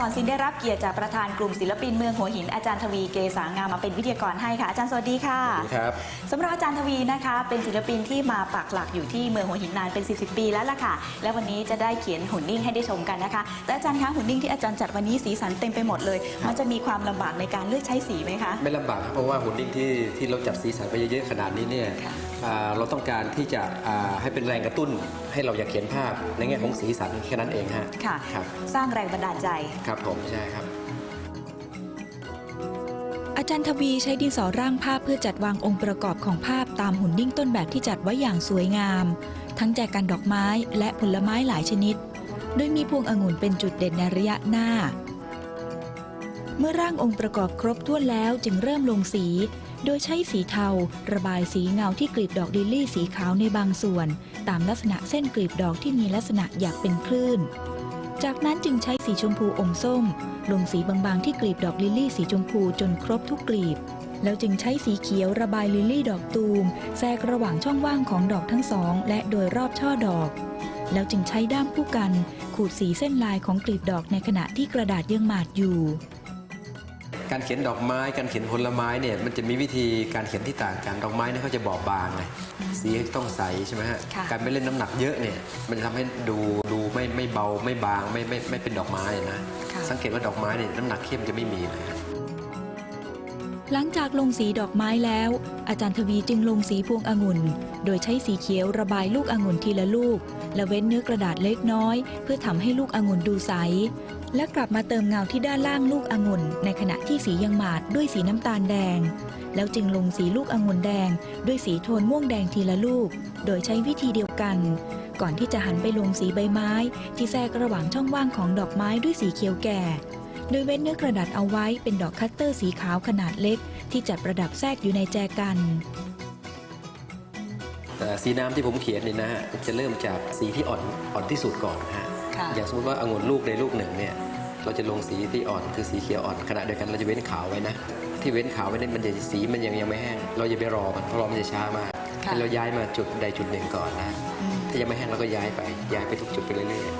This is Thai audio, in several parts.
สอนศิลป์ได้รับเกียรติจากประธานกลุ่มศิลปินเมืองหัวหินอาจารย์ทวีเกษางามมาเป็นวิทยากรให้ค่ะอาจารย์สวัสดีค่ะครับสำหรับอาจารย์ทวีนะคะเป็นศิลปินที่มาปักหลักอยู่ที่เมืองหัวหินนานเป็น 40 ปีแล้วล่ะค่ะ และวันนี้จะได้เขียนหุ่นนิ่งให้ได้ชมกันนะคะแต่อาจารย์คะหุ่นนิ่งที่อาจารย์จัดวันนี้สีสันเต็มไปหมดเลย มันจะมีความลำบากในการเลือกใช้สีไหมคะ ไม่ลำบากครับเพราะว่าหุ่นนิ่งที่ที่เราจัดสีสันไปเยอะๆขนาดนี้เนี่ยค่ะ อ่าเราต้องการที่จะอ่าให้เป็นแรงกระตุ้น ให้เราอยากเขียนภาพในแง่ของสีสันแค่นั้นเองฮะค่ะ ครับสร้างแรงบันดาลใจ ครับผมใช่ครับ อาจารย์ทวีใช้ดินสอร่างภาพเพื่อจัดวางองค์ประกอบของภาพตามหุ่นนิ่งต้นแบบที่จัดไว้อย่างสวยงาม ทั้งแจกันดอกไม้และผลไม้หลายชนิด โดยมีพวงองุ่นเป็นจุดเด่นในระยะหน้า เมื่อร่างองค์ประกอบครบถ้วนแล้วจึงเริ่มลงสี โดยใช้สีเทา ระบายสีเงาที่กลีบดอกลิลลี่สีขาวในบางส่วน ตามลักษณะเส้นกลีบดอกที่มีลักษณะอยากเป็นคลื่น จากนั้นจึงใช้สีชมพูอมส้ม ลงสีบางๆที่กลีบดอกลิลลี่สีชมพูจนครบทุกกลีบ แล้วจึงใช้สีเขียวระบายลิลลี่ดอกตูมแทรกระหว่างช่องว่างของดอกทั้งสอง และโดยรอบช่อดอก แล้วจึงใช้ด้ามผู้กัน ขูดสีเส้นลายของกลีบดอกในขณะที่กระดาษยังหมาดอยู่ การเขียนดอกไม้ การเขียนผลไม้เนี่ยมันจะมีวิธีการเขียนที่ต่างกันดอกไม้เนี่ยเขาจะบอบบางไงสีต้องใสใช่ไหมฮะค่ะ การไม่เล่นน้ำหนักเยอะเนี่ยมันจะทำให้ดูดูไม่ไม่เบาไม่บางไม่ไม่ไม่เป็นดอกไม้นะค่ะ สังเกตว่าดอกไม้เนี่ยน้ำหนักเข้มจะไม่มีเลยฮะ หลังจากลงสีดอกไม้แล้ว อาจารย์ทวีจึงลงสีพวงองุ่น โดยใช้สีเขียวระบายลูกองุ่นทีละลูก และเว้นเนื้อกระดาษเล็กน้อย เพื่อทำให้ลูกองุ่นดูใส และกลับมาเติมเงาที่ด้านล่างลูกองุ่น ในขณะที่สียังหมาดด้วยสีน้ำตาลแดง แล้วจึงลงสีลูกองุ่นแดง ด้วยสีโทนม่วงแดงทีละลูก โดยใช้วิธีเดียวกัน ก่อนที่จะหันไปลงสีใบไม้ ที่แทรกระหว่างช่องว่างของดอกไม้ด้วยสีเขียวแก่ โดยเว้นเนื้อกระดาษเอาไว้เป็นดอกคัตเตอร์สีขาวขนาดเล็ก ที่จัดประดับแทรกอยู่ในแจกันแต่สีน้ำที่ผมเขียนเนี่ยนะฮะจะเริ่มจากสีที่อ่อนอ่อนที่สุดก่อนฮะ อย่างสมมติว่าองุ่นลูกในลูกหนึ่งเนี่ยเราจะลงสีที่อ่อนคือสีเขียวอ่อนขณะเดียวกันเราจะเว้นขาวไว้นะ ที่เว้นขาวไว้เนี่ยมันจะสีมันยังยังไม่แห้ง เราอย่าไปรอมันเพราะรอมันจะช้ามากค่ะให้เราย้ายมาจุดใดจุดหนึ่งก่อนนะอืมถ้ายังไม่แห้งเราก็ย้ายไปย้ายไปทุกจุดไปเรื่อย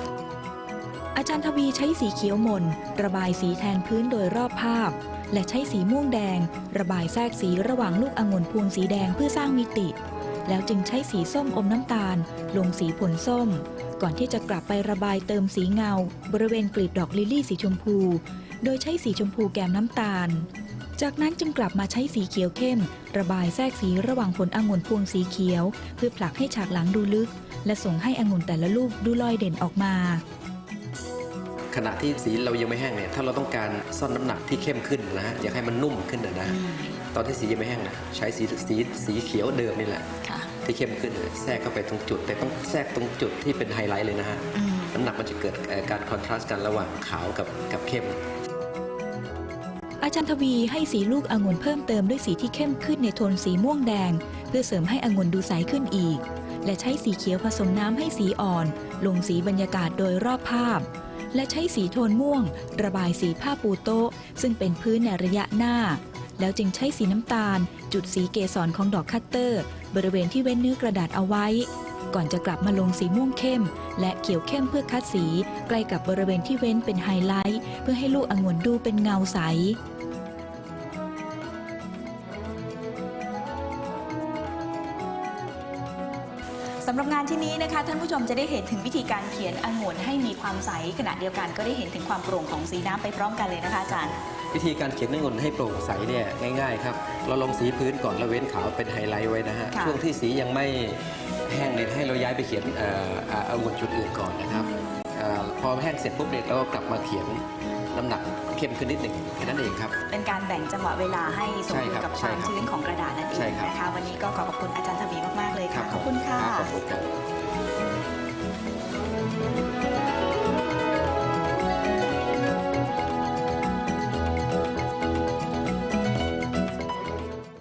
ๆอาจารย์ทวีใช้สีเขียวหม่นระบายสีแทนพื้นโดยรอบภาพ และใช้สีม่วงแดง ระบายแทรกสีระหว่างลูกองุ่นพวงสีแดงเพื่อสร้างมิติ แล้วจึงใช้สีส้มอมน้ำตาล ลงสีผลส้ม ก่อนที่จะกลับไประบายเติมสีเงา บริเวณกลีบดอกลิลลี่สีชมพู โดยใช้สีชมพูแกมน้ำตาล จากนั้นจึงกลับมาใช้สีเขียวเข้ม ระบายแทรกสีระหว่างผลองุ่นพวงสีเขียว เพื่อผลักให้ฉากหลังดูลึก และส่งให้องุ่นแต่ละลูกดูลอยเด่นออกมาขณะที่สีเรายังไม่แห้งเนี่ยถ้าเราต้องการซ่อนน้ำหนักที่เข้มขึ้นนะฮะอยากให้มันนุ่มขึ้นนะนะตอนที่สียังไม่แห้งนะใช้สีสีสีเขียวเดิมนี่แหละค่ะ ที่เข้มขึ้นเลยแทรกเข้าไปตรงจุด แต่ต้องแทรกตรงจุดที่เป็นไฮไลท์เลยนะฮะอืมน้ำหนักมันจะเกิดเอ่อการคอนทราสต์กันระหว่างขาวกับกับเข้ม อาจารย์ทวีให้สีลูกองุ่นเพิ่มเติมด้วยสีที่เข้มขึ้นในโทนสีม่วงแดง เพื่อเสริมให้องุ่นดูใสขึ้นอีก และใช้สีเขียวผสมน้ำให้สีอ่อน ลงสีบรรยากาศโดยรอบภาพ และใช้สีโทนม่วง ระบายสีผ้าปูโต๊ะซึ่งเป็นพื้นในระยะหน้า แล้วจึงใช้สีน้ำตาล จุดสีเกสรของดอกคัตเตอร์ บริเวณที่เว้นเนื้อกระดาษเอาไว้ ก่อนจะกลับมาลงสีม่วงเข้ม และเขียวเข้มเพื่อคัดสี ใกล้กับบริเวณที่เว้นเป็นไฮไลท์ เพื่อให้ลูกองุ่นดูเป็นเงาใสำหรับงานที่นี้นะคะท่านผู้ชมจะได้เห็นถึงวิธีการเขียนองุ่นให้มีความใสขณะเดียวกันก็ได้เห็นถึงความโปร่งของสีน้ำไปพร้อมกันเลยนะคะอาจารย์ วิธีการเขียนน้ำเงินให้โปร่งใสเนี่ยง่าย ๆ ครับ เราลงสีพื้นก่อนแล้วเว้นขาวเป็นไฮไลท์ไว้นะฮะค่ะ ช่วงที่สียังไม่แห้งเนี่ยให้เราย้ายไปเขียนเอ่ออ่าองุ่นจุดอื่นก่อนนะครับเอ่อ พอแห้งเสร็จปุ๊บเนี่ยเราก็กลับมาเขียนน้ำหนักเข้มขึ้นนิดหนึ่งแค่นั้นเองครับ เป็นการแบ่งจังหวะเวลาให้สมดุลใช่ครับกับคใช่วามครับชื้นของกระดาษนั่นเอใช่งครับนะคะ วันนี้ก็ขอขอบคุณอาจารย์ทวีมาก ๆ เลยค่ะ ขอบคุณค่ะ